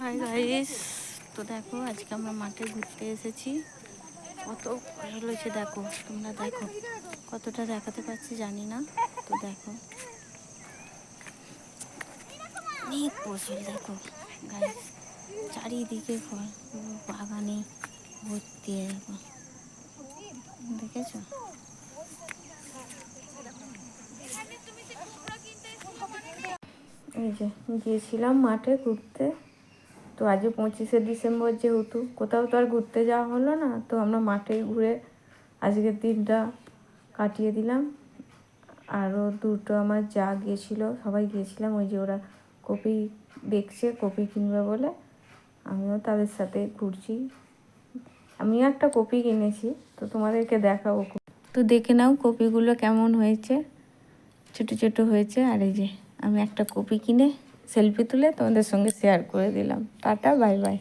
Hi guys তো দেখো, আজকে আমরা মাঠে ঘুরতে এসেছি। কত ফসল হয়েছে, দেখো, তোমরা দেখো। কতটা দেখাতে পারছি জানি না, তো দেখো। অনেক ফসল, দেখো। গাইস চারিদিকে ফল, বাগানে ভর্তি, দেখো। দেখেছ? এই যে, গিয়েছিলাম মাঠে ঘুরতে। তো আজকে পঁচিশে ডিসেম্বর যেহেতু, কোথাও তো আর ঘুরতে যাওয়া হলো না, তো আমরা মাঠে ঘুরে আজকের দিনটা কাটিয়ে দিলাম। আরও দুটো আমার যা গিয়েছিল, সবাই গিয়েছিলাম, ওই যে ওরা কপি দেখছে, কপি কিনবে বলে। আমিও তাদের সাথে ঘুরছি। আমিও একটা কপি কিনেছি, তো তোমাদেরকে দেখাবো তো দেখে নাও কপিগুলো কেমন হয়েছে, ছোট ছোট হয়েছে, আর এই যে আমি একটা কপি কিনে সেলফি তুলে তোমাদের সঙ্গে শেয়ার করে দিলাম। Tata bye bye